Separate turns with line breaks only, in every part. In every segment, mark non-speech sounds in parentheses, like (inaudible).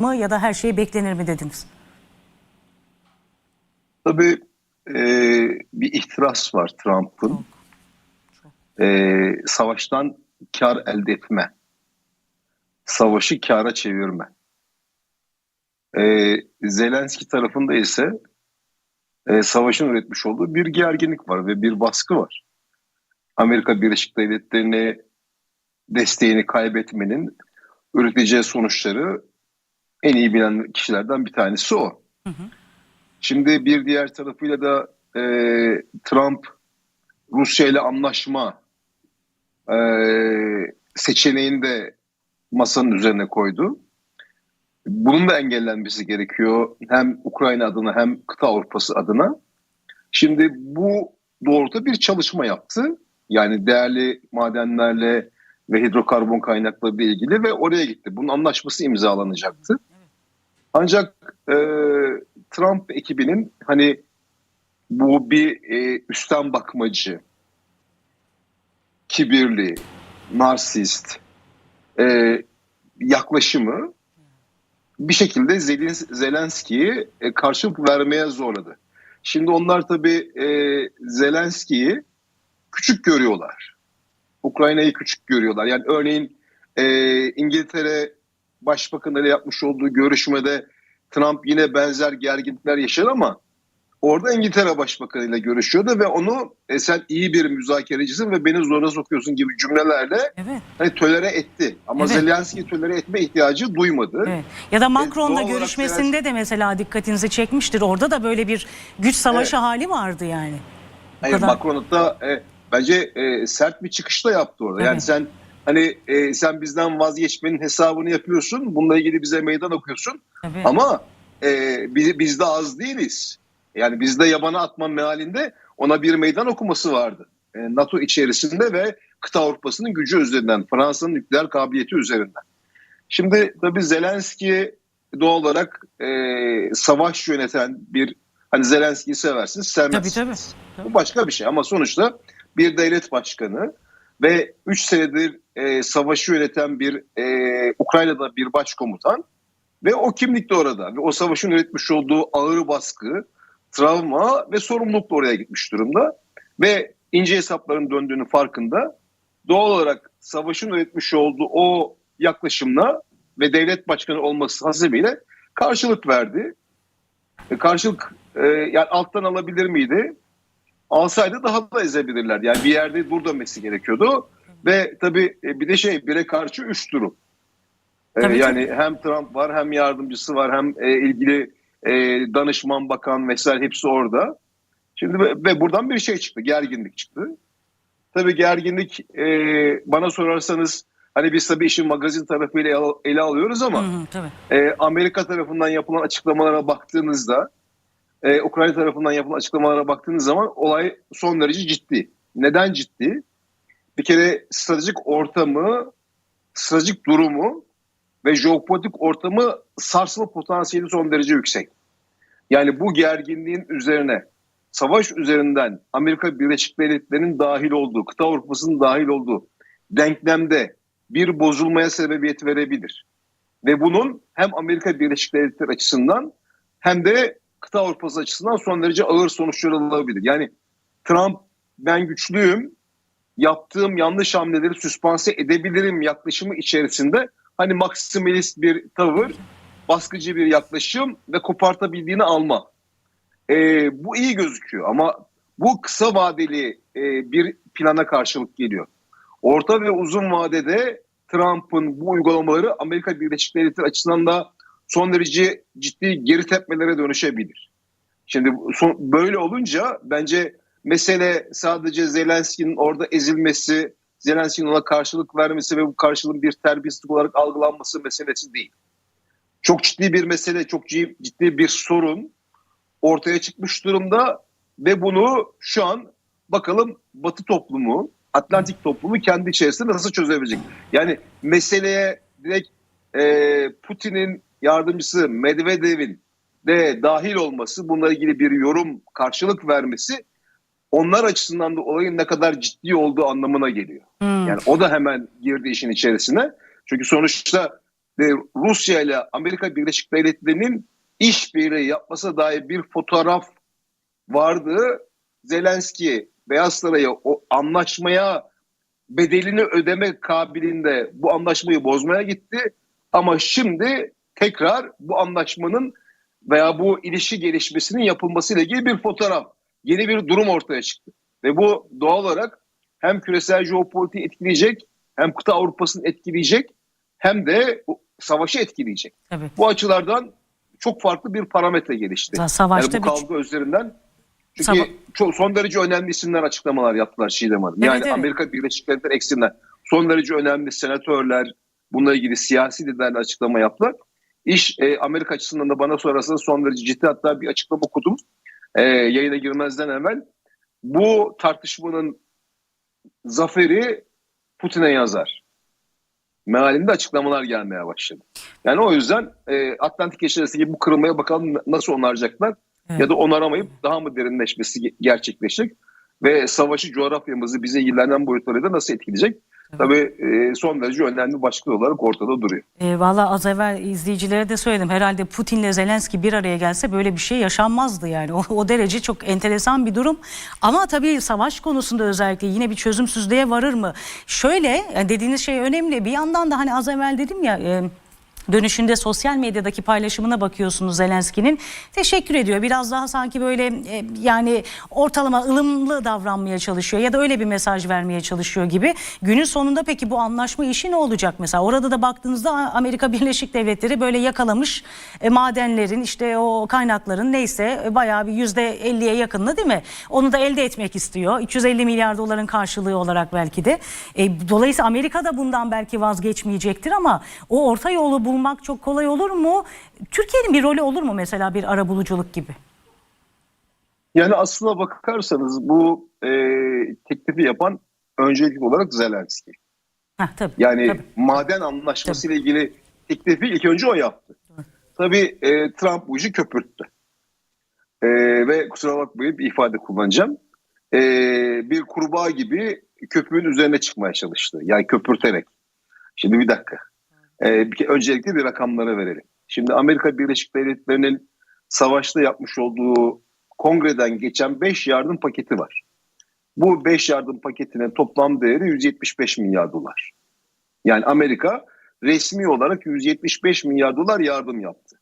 mı ya da her şey beklenir mi dediniz?
Tabii e, bir ihtiras var Trump'ın. E, savaştan kar elde etme. Savaşı kara çevirme. E, Zelenski tarafında ise e, savaşın üretmiş olduğu bir gerginlik var ve bir baskı var. Amerika Birleşik Devletleri'ne desteğini kaybetmenin üreteceği sonuçları en iyi bilen kişilerden bir tanesi o. Şimdi bir diğer tarafıyla da e, Trump Rusya ile anlaşma e, seçeneğini de masanın üzerine koydu. Bunun da engellenmesi gerekiyor hem Ukrayna adına hem kıta Avrupası adına. Şimdi bu doğrultuda bir çalışma yaptı. Yani değerli madenlerle ve hidrokarbon kaynakları ile ilgili ve oraya gitti. Bunun anlaşması imzalanacaktı. Ancak e, Trump ekibinin hani bu bir e, üstten bakmacı, kibirli, narsist e, yaklaşımı bir şekilde Zelens- Zelenski'yi e, karşılık vermeye zorladı. Şimdi onlar tabii e, Zelenski'yi küçük görüyorlar. Ukrayna'yı küçük görüyorlar. Yani örneğin e, İngiltere Başbakanı ile yapmış olduğu görüşmede Trump yine benzer gerginlikler yaşadı ama orada İngiltere Başbakanı ile görüşüyordu ve onu e, sen iyi bir müzakerecisin ve beni zora sokuyorsun gibi cümlelerle
Evet.
hani tölere etti. Ama
Evet.
Zelenski tölere etme ihtiyacı duymadı.
Evet. Ya da Macron'la
olarak
görüşmesinde de mesela dikkatinizi çekmiştir. Orada da böyle bir güç savaşı hali vardı yani.
Hayır,
kadar.
Macron e, bence e, sert bir çıkışta yaptı orada. Yani
Evet.
sen hani e, sen bizden vazgeçmenin hesabını yapıyorsun. Bununla ilgili bize meydan okuyorsun.
Tabii.
Ama e, biz, biz de az değiliz. Yani bizde yabana atma mealinde ona bir meydan okuması vardı. E, NATO içerisinde ve kıta Avrupa'sının gücü üzerinden, Fransa'nın nükleer kabiliyeti üzerinden. Şimdi tabii Zelenski doğal olarak e, savaş yöneten bir, hani Zelenski'yi seversiniz,
Tabii
sevmezsiniz.
tabii.
Bu başka bir şey ama sonuçta bir devlet başkanı ve 3 senedir e, savaşı yöneten bir e, Ukrayna'da bir başkomutan ve o kimlikle orada ve o savaşın üretmiş olduğu ağır baskı, travma ve sorumlulukla oraya gitmiş durumda ve ince hesapların döndüğünün farkında doğal olarak savaşın üretmiş olduğu o yaklaşımla ve devlet başkanı olması hasebiyle karşılık verdi. E, karşılık e, yani alttan alabilir miydi? Alsaydı daha da ezebilirler. Yani bir yerde dur demesi gerekiyordu. Ve tabii e, bir de şey bire karşı üç durum. E,
Tabii,
yani hem Trump var hem yardımcısı var hem e, ilgili danışman bakan vesaire hepsi orada. Şimdi ve, buradan bir şey çıktı. Gerginlik çıktı. Tabii gerginlik bana sorarsanız hani biz tabii işin magazin tarafıyla ele alıyoruz ama
Hı hı, tabii.
e, Amerika tarafından yapılan açıklamalara baktığınızda, e, Ukrayna tarafından yapılan açıklamalara baktığınız zaman olay son derece ciddi. Neden ciddi? Bir kere stratejik ortamı, stratejik durumu ve jeopolitik ortamı sarsma potansiyeli son derece yüksek. Yani bu gerginliğin üzerine savaş üzerinden Amerika Birleşik Devletleri'nin dahil olduğu, kıta Avrupa'sının dahil olduğu denklemde bir bozulmaya sebebiyet verebilir. Ve bunun hem Amerika Birleşik Devletleri açısından hem de kıta Avrupası açısından son derece ağır sonuçlar alınabilir. Yani Trump ben güçlüyüm, yaptığım yanlış hamleleri süspanse edebilirim yaklaşımı içerisinde hani maksimalist bir tavır, baskıcı bir yaklaşım ve kopartabildiğini alma. Ee, bu iyi gözüküyor ama bu kısa vadeli e, bir plana karşılık geliyor. Orta ve uzun vadede Trump'ın bu uygulamaları Amerika Birleşik Devletleri açısından da son derece ciddi geri tepmelere dönüşebilir. Şimdi son, böyle olunca bence mesele sadece Zelenski'nin orada ezilmesi, Zelenski'nin ona karşılık vermesi ve bu karşılığın bir terbiyesizlik olarak algılanması meselesi değil. Çok ciddi bir mesele, çok ciddi bir sorun ortaya çıkmış durumda ve bunu şu an bakalım Batı toplumu, Atlantik toplumu kendi içerisinde nasıl çözebilecek? Yani meseleye direkt e, Putin'in yardımcısı Medvedev'in de dahil olması, bununla ilgili bir yorum, karşılık vermesi onlar açısından da olayın ne kadar ciddi olduğu anlamına geliyor.
Hmm.
Yani o da hemen girdi işin içerisine. Çünkü sonuçta ve Rusya ile Amerika Birleşik Devletleri'nin işbirliği yapmasına dair bir fotoğraf vardı. Zelenski Beyaz Saray'a o anlaşmaya bedelini ödeme kabiliğinde bu anlaşmayı bozmaya gitti. Ama şimdi tekrar bu anlaşmanın veya bu ilişki gelişmesinin yapılmasıyla ilgili bir fotoğraf, yeni bir durum ortaya çıktı. Ve bu doğal olarak hem küresel jeopolitiği etkileyecek, hem kıta Avrupa'sını etkileyecek, hem de savaşı etkileyecek.
Tabii.
Bu açılardan çok farklı bir parametre gelişti.
Savaşta
yani bu
bir-
kavga üzerinden çünkü
Sava-
çok son derece önemli isimler açıklamalar yaptılar Çiğdem Hanım. Yani
Evet, evet.
Amerika Birleşik Devletleri eksimler son derece önemli senatörler bununla ilgili siyasi liderler açıklama yaptılar. İş e, Amerika açısından da bana sorarsanız son derece ciddi hatta bir açıklama okudum. E, yayına girmezden evvel bu tartışmanın zaferi Putin'e yazar. Mealinde açıklamalar gelmeye başladı. Yani o yüzden e, Atlantik Eşaresi bu kırılmaya bakalım nasıl onaracaklar
Evet.
ya da onaramayıp daha mı derinleşmesi ge- gerçekleşecek ve savaşı coğrafyamızı bize ilgilenen boyutlarıyla nasıl etkileyecek? Tabii e, son derece önemli başlık olarak ortada duruyor.
E, Valla az evvel izleyicilere de söyledim. Herhalde Putin'le Zelenski bir araya gelse böyle bir şey yaşanmazdı yani. (laughs) O, o derece çok enteresan bir durum. Ama tabii savaş konusunda özellikle yine bir çözümsüzlüğe varır mı? Şöyle yani dediğiniz şey önemli. Bir yandan da hani az evvel dedim ya... e, Dönüşünde sosyal medyadaki paylaşımına bakıyorsunuz Zelenski'nin. Teşekkür ediyor. Biraz daha sanki böyle e, yani ortalama ılımlı davranmaya çalışıyor ya da öyle bir mesaj vermeye çalışıyor gibi. Günün sonunda peki bu anlaşma işi ne olacak mesela? Orada da baktığınızda Amerika Birleşik Devletleri böyle yakalamış e, madenlerin işte o kaynakların neyse e, bayağı bir yüzde 50'ye yakınını değil mi? Onu da elde etmek istiyor. 350 milyar doların karşılığı olarak belki de. E, dolayısıyla Amerika da bundan belki vazgeçmeyecektir ama o orta yolu bulmak çok kolay olur mu? Türkiye'nin bir rolü olur mu mesela bir arabuluculuk gibi?
Yani aslına bakarsanız bu e, teklifi yapan öncelikli olarak Zelenski.
Heh, tabii,
Yani
tabii.
maden anlaşması ile ilgili teklifi ilk önce o yaptı. Tabii e, Trump bu işi köpürttü. E, ve kusura bakmayın bir ifade kullanacağım. E, bir kurbağa gibi köpüğün üzerine çıkmaya çalıştı. Yani köpürterek. Şimdi bir dakika. E, bir öncelikle bir rakamlara verelim. Şimdi Amerika Birleşik Devletleri'nin savaşta yapmış olduğu kongreden geçen 5 yardım paketi var. Bu 5 yardım paketinin toplam değeri 175 milyar dolar. Yani Amerika resmi olarak 175 milyar dolar yardım yaptı.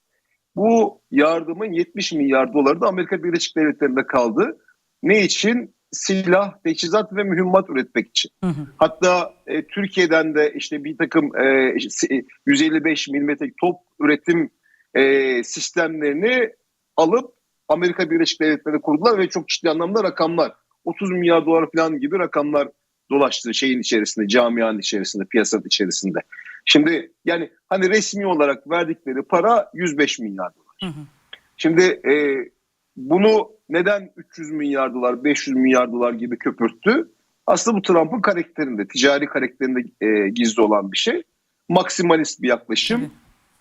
Bu yardımın 70 milyar doları da Amerika Birleşik Devletleri'nde kaldı. Ne için? Silah, teçhizat ve mühimmat üretmek için.
Hı hı.
Hatta e, Türkiye'den de işte bir takım e, si- 155 milimetrelik top üretim e, sistemlerini alıp Amerika Birleşik Devletleri kurdular ve çok ciddi anlamda rakamlar 30 milyar dolar falan gibi rakamlar dolaştı şeyin içerisinde, camianın içerisinde, piyasanın içerisinde. Şimdi yani hani resmi olarak verdikleri para 105 milyar dolar.
Hı hı.
Şimdi e, bunu neden 300 milyar dolar, 500 milyar dolar gibi köpürttü? Aslında bu Trump'ın karakterinde, ticari karakterinde e, gizli olan bir şey. Maksimalist bir yaklaşım,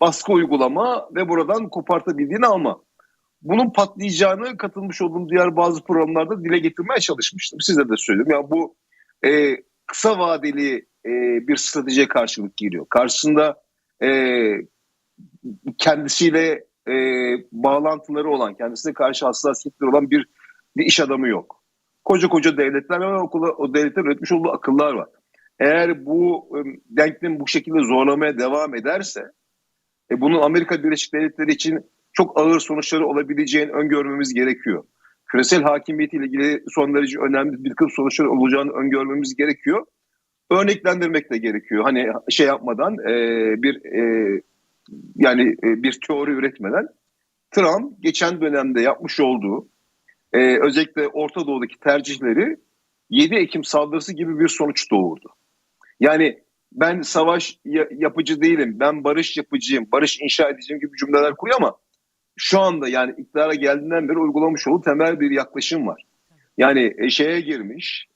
baskı uygulama ve buradan kopartabildiğini alma. Bunun patlayacağını katılmış olduğum diğer bazı programlarda dile getirmeye çalışmıştım. Size de söyledim. Ya bu e, kısa vadeli e, bir stratejiye karşılık geliyor. Karşısında e, kendisiyle e, bağlantıları olan, kendisine karşı hassasiyetleri olan bir, bir iş adamı yok. Koca koca devletler ve okula, o devletler üretmiş olduğu akıllar var. Eğer bu e, denklem bu şekilde zorlamaya devam ederse e, bunun Amerika Birleşik Devletleri için çok ağır sonuçları olabileceğini öngörmemiz gerekiyor. Küresel hakimiyetiyle ilgili son derece önemli bir takım sonuçlar olacağını öngörmemiz gerekiyor. Örneklendirmek de gerekiyor. Hani şey yapmadan e, bir e, yani e, bir teori üretmeden Trump geçen dönemde yapmış olduğu e, özellikle Orta Doğu'daki tercihleri 7 Ekim saldırısı gibi bir sonuç doğurdu. Yani ben savaş ya- yapıcı değilim, ben barış yapıcıyım, barış inşa edeceğim gibi cümleler kuruyor ama şu anda yani iktidara geldiğinden beri uygulamış olduğu temel bir yaklaşım var. Yani e, şeye girmiş,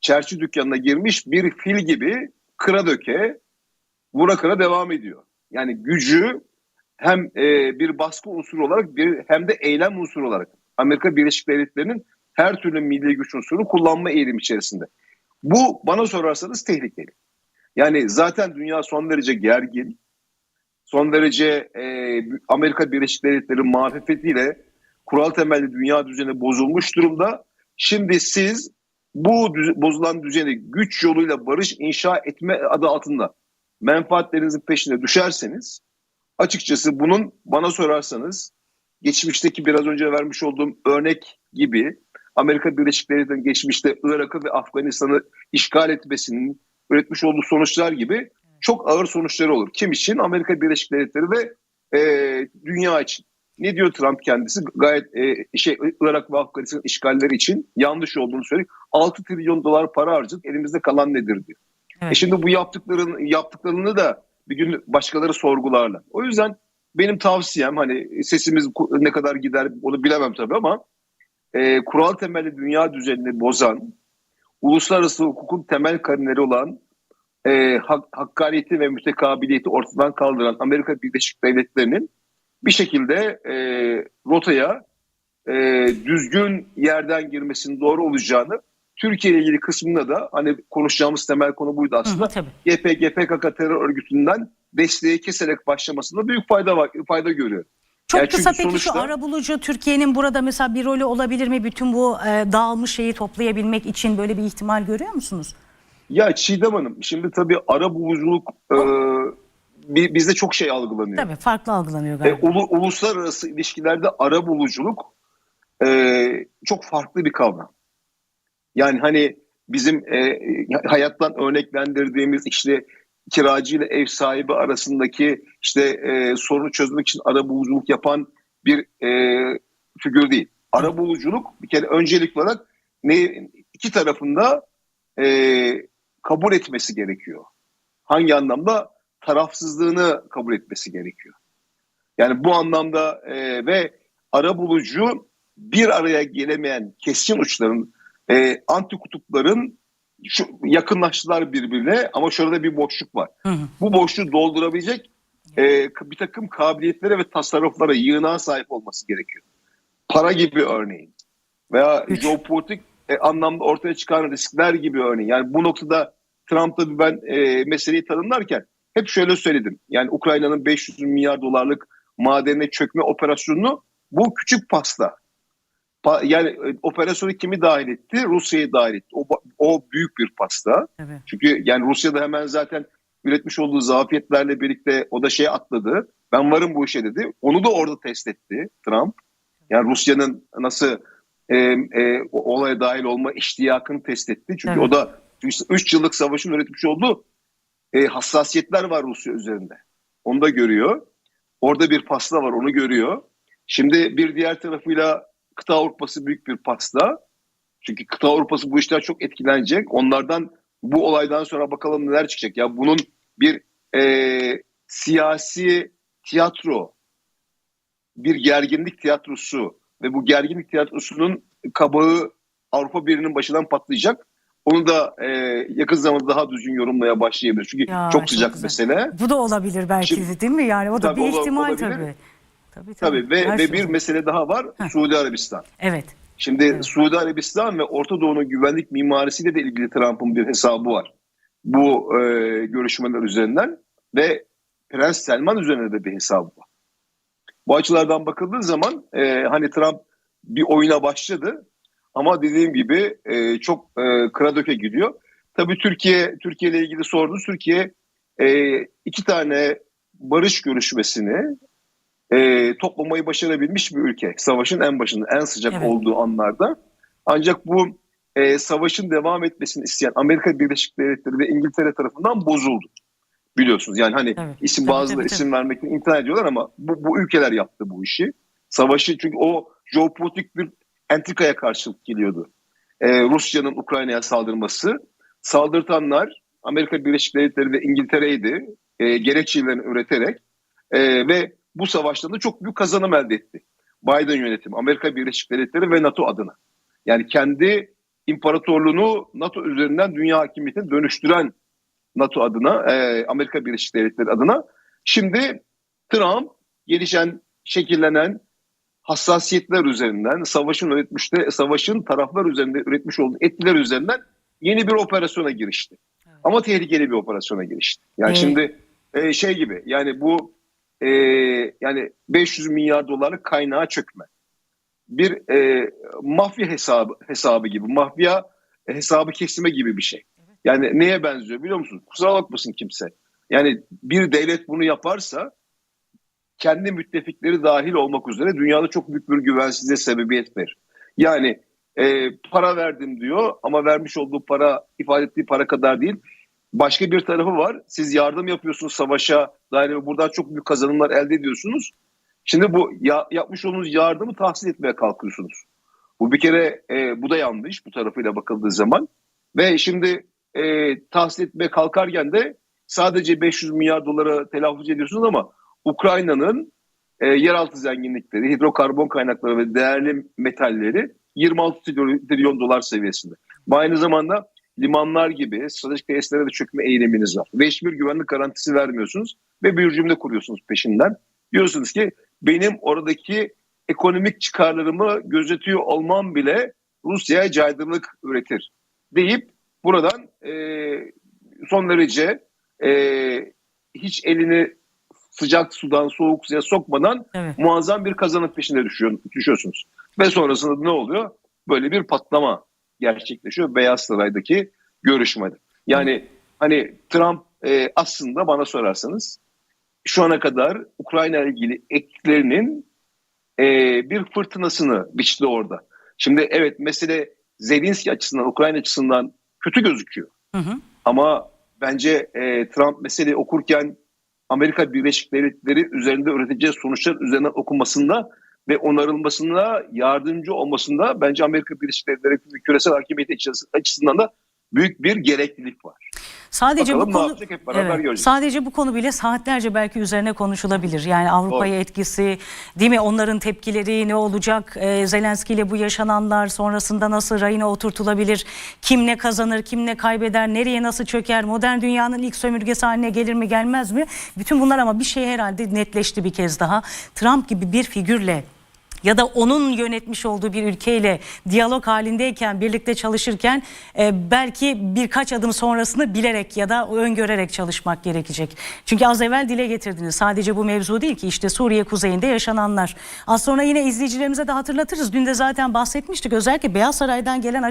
çerçi dükkanına girmiş bir fil gibi kıra döke, vura kıra devam ediyor. Yani gücü hem e, bir baskı unsuru olarak bir hem de eylem unsuru olarak Amerika Birleşik Devletleri'nin her türlü milli güç unsurunu kullanma eğilimi içerisinde. Bu bana sorarsanız tehlikeli. Yani zaten dünya son derece gergin. son derece e, Amerika Birleşik Devletleri marifetiyle kural temelli dünya düzeni bozulmuş durumda. Şimdi siz bu düz- bozulan düzeni güç yoluyla barış inşa etme adı altında menfaatlerinizin peşine düşerseniz açıkçası bunun bana sorarsanız geçmişteki biraz önce vermiş olduğum örnek gibi Amerika Birleşik Devletleri'nin geçmişte Irak'ı ve Afganistan'ı işgal etmesinin üretmiş olduğu sonuçlar gibi çok ağır sonuçları olur. Kim için? Amerika Birleşik Devletleri ve e, dünya için. Ne diyor Trump kendisi? Gayet e, şey Irak ve Afganistan işgalleri için yanlış olduğunu söylüyor. 6 trilyon dolar para harcadık. Elimizde kalan nedir diyor.
Evet.
E şimdi bu yaptıkların yaptıklarını da bir gün başkaları sorgularlar. O yüzden benim tavsiyem hani sesimiz ne kadar gider onu bilemem tabii ama e, kural temelli dünya düzenini bozan, uluslararası hukukun temel karineleri olan e, hak, hakkaniyeti ve mütekabiliyeti ortadan kaldıran Amerika Birleşik Devletleri'nin bir şekilde e, rotaya e, düzgün yerden girmesinin doğru olacağını Türkiye ile ilgili kısmında da hani konuşacağımız temel konu buydu aslında.
hı, tabii.
YPG PKK terör örgütünden desteği keserek başlamasında büyük fayda var, fayda görüyor.
Çok
Yani
kısa peki şu
sonuçta-
arabulucu Türkiye'nin burada mesela bir rolü olabilir mi? Bütün bu e, dağılmış şeyi toplayabilmek için böyle bir ihtimal görüyor musunuz?
Ya Çiğdem Hanım şimdi tabii ara buluculuk e, bi- bizde çok şey algılanıyor.
Tabii farklı algılanıyor
E,
galiba.
ulu- uluslararası ilişkilerde ara buluculuk e, çok farklı bir kavram. Yani hani bizim e, hayattan örneklendirdiğimiz işte kiracı ile ev sahibi arasındaki işte e, sorunu çözmek için ara buluculuk yapan bir e, figür değil. Ara buluculuk bir kere öncelik olarak ne iki tarafında e, kabul etmesi gerekiyor. Hangi anlamda? Tarafsızlığını kabul etmesi gerekiyor. Yani bu anlamda e, ve ara bulucu bir araya gelemeyen keskin uçların, e, anti kutupların şu, yakınlaştılar birbirine ama şurada bir boşluk var.
Hı hı.
Bu boşluğu doldurabilecek e, bir takım kabiliyetlere ve tasarruflara, yığınağa sahip olması gerekiyor. Para gibi örneğin veya
Güç.
jeopolitik e, anlamda ortaya çıkan riskler gibi örneğin. Yani bu noktada Trump'la ben e, meseleyi tanımlarken hep şöyle söyledim. Yani Ukrayna'nın 500 milyar dolarlık madenine çökme operasyonunu bu küçük pasta. Yani e, operasyonu kimi dahil etti? Rusya'yı dahil etti. O, o büyük bir pasta.
Tabii.
Çünkü yani Rusya'da hemen zaten üretmiş olduğu zafiyetlerle birlikte o da şey atladı. Ben varım bu işe dedi. Onu da orada test etti Trump. Yani Rusya'nın nasıl e, e, olaya dahil olma iştiyakını test etti. Çünkü
Evet.
o da 3 yıllık savaşın üretmiş olduğu e, hassasiyetler var Rusya üzerinde. Onu da görüyor. Orada bir pasta var onu görüyor. Şimdi bir diğer tarafıyla kıta Avrupası büyük bir pasta. Çünkü kıta Avrupası bu işler çok etkilenecek. Onlardan bu olaydan sonra bakalım neler çıkacak. Ya bunun bir e, siyasi tiyatro, bir gerginlik tiyatrosu ve bu gerginlik tiyatrosunun kabağı Avrupa Birliği'nin başından patlayacak. Onu da e, yakın zamanda daha düzgün yorumlaya başlayabilir. Çünkü
Ya,
çok
çok
sıcak
güzel.
mesele.
Bu da olabilir belki
Şimdi-
de değil mi? Yani o da
Tabii,
bir ihtimal
olabilir.
tabii. Tabii,
Tabii ve,
Her
ve
şey
bir mesele daha var.
Heh.
Suudi Arabistan.
Evet.
Şimdi
Evet.
Suudi Arabistan ve Orta Doğu'nun güvenlik mimarisiyle de ilgili Trump'ın bir hesabı var. Bu e, görüşmeler üzerinden ve Prens Selman üzerine de bir hesabı var. Bu açılardan bakıldığı zaman e, hani Trump bir oyuna başladı ama dediğim gibi e, çok e, kıra döke gidiyor. Tabii Türkiye Türkiye ile ilgili sordunuz. Türkiye e, iki tane barış görüşmesini e, toplamayı başarabilmiş bir ülke. Savaşın en başında, en sıcak
Evet.
olduğu anlarda. Ancak bu e, savaşın devam etmesini isteyen Amerika Birleşik Devletleri ve İngiltere tarafından bozuldu. Biliyorsunuz yani hani
Evet.
isim
Tabii,
bazıları
tabii,
isim vermekten imtina ediyorlar ama bu, bu ülkeler yaptı bu işi. Savaşı çünkü o jeopolitik bir entrikaya karşılık geliyordu. E, Rusya'nın Ukrayna'ya saldırması. Saldırtanlar Amerika Birleşik Devletleri ve İngiltere'ydi. E, gerekçelerini üreterek e, ve bu savaştan da çok büyük kazanım elde etti. Biden yönetimi, Amerika Birleşik Devletleri ve NATO adına. Yani kendi imparatorluğunu NATO üzerinden dünya hakimiyetine dönüştüren NATO adına, e, Amerika Birleşik Devletleri adına. Şimdi Trump gelişen, şekillenen hassasiyetler üzerinden, savaşın üretmişte, savaşın taraflar üzerinde üretmiş olduğu etkiler üzerinden yeni bir operasyona girişti. Ama tehlikeli bir operasyona girişti. Yani
Evet.
şimdi e, şey gibi, yani bu e, yani 500 milyar dolarlık kaynağa çökme. Bir e, mafya hesabı hesabı gibi, mafya hesabı kesime gibi bir şey. Yani neye benziyor biliyor musun? Kusura bakmasın kimse. Yani bir devlet bunu yaparsa kendi müttefikleri dahil olmak üzere dünyada çok büyük bir güvensizliğe sebebiyet verir. Yani e, para verdim diyor ama vermiş olduğu para ifade ettiği para kadar değil. Başka bir tarafı var. Siz yardım yapıyorsunuz savaşa dair ve buradan çok büyük kazanımlar elde ediyorsunuz. Şimdi bu ya, yapmış olduğunuz yardımı tahsil etmeye kalkıyorsunuz. Bu bir kere e, bu da yanlış bu tarafıyla bakıldığı zaman. Ve şimdi e, tahsil etmeye kalkarken de sadece 500 milyar dolara telaffuz ediyorsunuz ama Ukrayna'nın e, yeraltı zenginlikleri, hidrokarbon kaynakları ve değerli metalleri 26 trilyon, dolar seviyesinde. Aynı zamanda limanlar gibi stratejik tesislere de çökme eğiliminiz var. Ve hiçbir güvenlik garantisi vermiyorsunuz ve bir cümle kuruyorsunuz peşinden. Diyorsunuz ki benim oradaki ekonomik çıkarlarımı gözetiyor olmam bile Rusya'ya caydırılık üretir deyip buradan e, son derece e, hiç elini sıcak sudan soğuk suya sokmadan
Evet.
muazzam bir kazanım peşinde düşüyor, düşüyorsunuz. Ve sonrasında ne oluyor? Böyle bir patlama gerçekleşiyor Beyaz Saray'daki görüşmede. Yani hani Trump e, aslında bana sorarsanız şu ana kadar Ukrayna ile ilgili eklerinin e, bir fırtınasını biçti orada. Şimdi evet mesele Zelenski açısından, Ukrayna açısından kötü gözüküyor.
Hı hı.
Ama bence e, Trump meseleyi okurken Amerika Birleşik Devletleri üzerinde üreteceği sonuçlar üzerine okunmasında ve onarılmasında yardımcı olmasında bence Amerika Birleşik Devletleri küresel hakimiyeti açısından da büyük bir gereklilik var.
Sadece
Bakalım
bu konu
yapacak hep beraber
Evet,
göreceğiz.
sadece bu konu bile saatlerce belki üzerine konuşulabilir. Yani Avrupa'ya etkisi, değil mi? Onların tepkileri ne olacak? Ee, Zelenski ile bu yaşananlar sonrasında nasıl rayına oturtulabilir? Kim ne kazanır, kim ne kaybeder, nereye nasıl çöker? Modern dünyanın ilk sömürgesi haline gelir mi, gelmez mi? Bütün bunlar ama bir şey herhalde netleşti bir kez daha. Trump gibi bir figürle ya da onun yönetmiş olduğu bir ülkeyle diyalog halindeyken birlikte çalışırken e, belki birkaç adım sonrasını bilerek ya da öngörerek çalışmak gerekecek. Çünkü az evvel dile getirdiniz sadece bu mevzu değil ki işte Suriye kuzeyinde yaşananlar. Az sonra yine izleyicilerimize de hatırlatırız. Dün de zaten bahsetmiştik özellikle Beyaz Saray'dan gelen açık